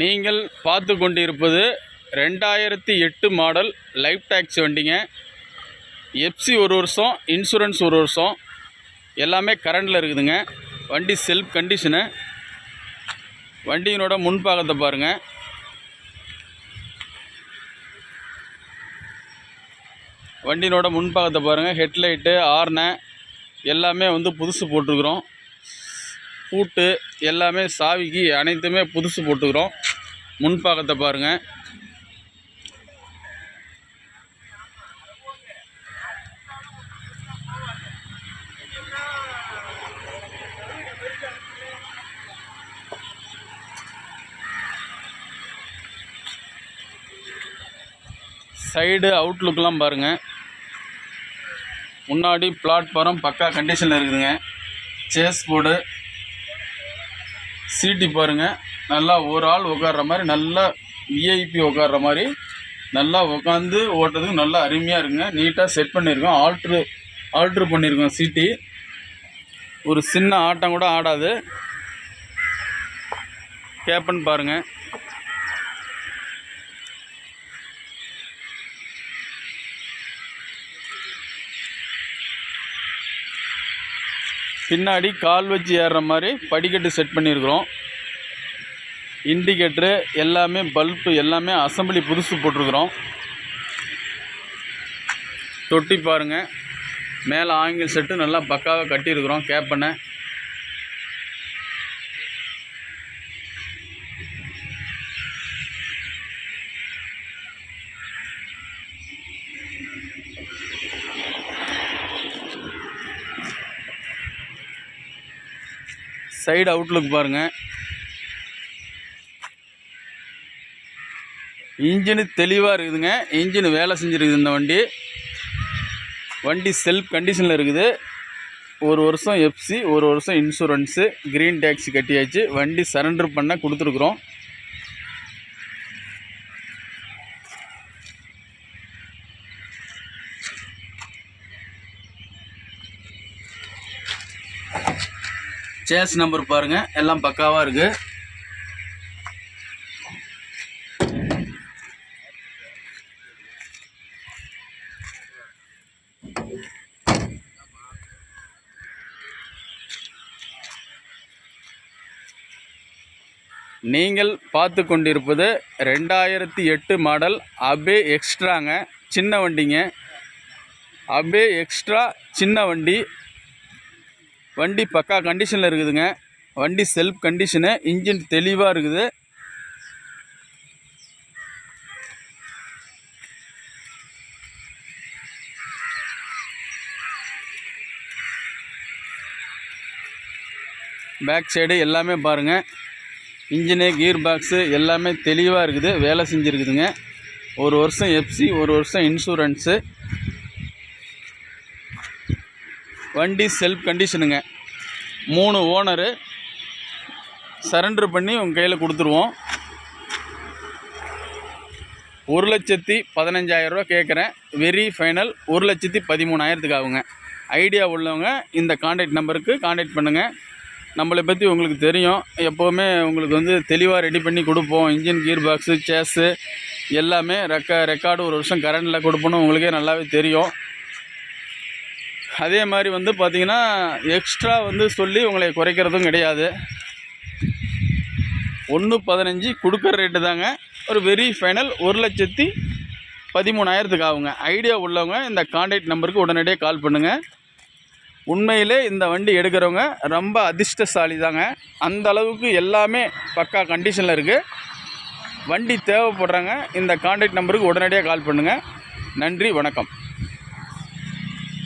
நீங்கள் பார்த்து கொண்டிருப்பது ரெண்டாயிரத்தி எட்டு மாடல் லைஃப் டேக்ஸ் வண்டிங்க. எஃப்சி ஒரு வருஷம் இன்சூரன்ஸ் ஒரு வருஷம் எல்லாமே கரண்டில் இருக்குதுங்க. வண்டி செல்ஃப் கண்டிஷனு வண்டியினோட முன்பாகத்தை பாருங்கள் வண்டியினோட முன்பாகத்தை பாருங்கள் ஹெட்லைட்டு ஆர்னை எல்லாமே வந்து புதுசு போட்டிருக்குறோம். பூட்டு எல்லாமே சாவிக்கு அனைத்துமே புதுசு போட்டுக்கிறோம். முன்பாகத்தை பாருங்கள் சைடு அவுட்லுக்கெலாம் பாருங்கள் முன்னாடி பிளாட்ஃபாரம் பக்கா கண்டிஷனில் இருக்குதுங்க. சேஸ் போர்டு சீட்டி பாருங்கள் நல்லா ஒரு ஆள் உட்கார்ற மாதிரி நல்லா விஐபி உட்கார்ற மாதிரி நல்லா உட்காந்து ஓட்டுறதுக்கு நல்லா அருமையாக இருக்குங்க. நீட்டாக செட் பண்ணியிருக்கோம் ஆல்ட்ரு ஆல்ட்ரு பண்ணியிருக்கோம் சீட்டி. ஒரு சின்ன ஆட்டம் கூட ஆடாது. கேப்பன் பாருங்கள் பின்னாடி கால் வச்சு ஏறுற மாதிரி படிக்கட்டு செட் பண்ணியிருக்கிறோம். இண்டிகேட்ரு எல்லாமே பல்பு எல்லாமே அசம்பிளி புதுசு போட்டிருக்கிறோம். தொட்டி பாருங்கள் மேலே ஆங்கிள் செட்டு நல்லா பக்காவாக கட்டியிருக்கிறோம். கேப்பனை சைடு அவுட்லுக் பாருங்கள் இன்ஜினு தெளிவாக இருக்குதுங்க. இன்ஜின் வேலை செஞ்சுருக்குது இந்த வண்டி. வண்டி செல்ஃப் கண்டிஷனில் இருக்குது. ஒரு வருஷம் எஃப்சி ஒரு வருஷம் இன்சூரன்ஸு க்ரீன் டேக்ஸி கட்டியாச்சு. வண்டி சரண்டர் பண்ண கொடுத்துருக்குறோம். சேஸ் நம்பர் பாருங்கள் எல்லாம் பக்காவாக இருக்குது நீங்கள் பார்த்து கொண்டிருப்பது ரெண்டாயிரத்தி எட்டு மாடல் அபே எக்ஸ்ட்ராங்க சின்ன வண்டிங்க. அபே எக்ஸ்ட்ரா சின்ன வண்டி. வண்டி பக்கா கண்டிஷனில் இருக்குதுங்க. வண்டி செல்ஃப் கண்டிஷனு இன்ஜின் தெளிவாக இருக்குது. பேக் சைடு எல்லாமே பாருங்கள் இன்ஜினு கீர் பாக்ஸு எல்லாமே தெளிவாக இருக்குது. வேலை செஞ்சுருக்குதுங்க. ஒரு வருஷம் எஃப்சி ஒரு வருஷம் இன்சூரன்ஸு வண்டி செல்ஃப் கண்டிஷனுங்க மூணு ஓனரு சரண்டர் பண்ணி உங்கள் கையில் கொடுத்துருவோம். ஒரு லட்சத்தி பதினஞ்சாயிரரூவா கேட்குறேன் வெரி ஃபைனல் ஒரு லட்சத்தி பதிமூணாயிரத்துக்கு ஆகுங்க. ஐடியா உள்ளவங்க இந்த காண்டாக்ட் நம்பருக்கு காண்டாக்ட் பண்ணுங்கள் நம்மளை பற்றி உங்களுக்கு தெரியும். எப்போவுமே உங்களுக்கு வந்து தெளிவாக ரெடி பண்ணி கொடுப்போம். இன்ஜின் கீர் பாக்ஸு சேஸு எல்லாமே ரெக்க ரெக்கார்டு ஒரு வருஷம் கரண்டில் கொடுப்போன்னு உங்களுக்கே நல்லாவே தெரியும். அதே மாதிரி வந்து பார்த்திங்கன்னா எக்ஸ்ட்ரா வந்து சொல்லி உங்களை குறைக்கிறதும் கிடையாது. ஒன்று பதினஞ்சு கொடுக்குற ரேட்டு தாங்க. ஒரு வெரி ஃபைனல் ஒரு லட்சத்தி பதிமூணாயிரத்துக்கு ஆகுங்க. ஐடியா உள்ளவங்க இந்த காண்டாக்ட் நம்பருக்கு உடனடியாக கால் பண்ணுங்கள் உண்மையிலே இந்த வண்டி எடுக்கிறவங்க ரொம்ப அதிர்ஷ்டசாலி தாங்க அந்த அளவுக்கு எல்லாமே பக்கா கண்டிஷனில் இருக்குது வண்டி தேவைப்படுறாங்க. இந்த காண்டாக்ட் நம்பருக்கு உடனடியாக கால் பண்ணுங்கள் நன்றி வணக்கம்.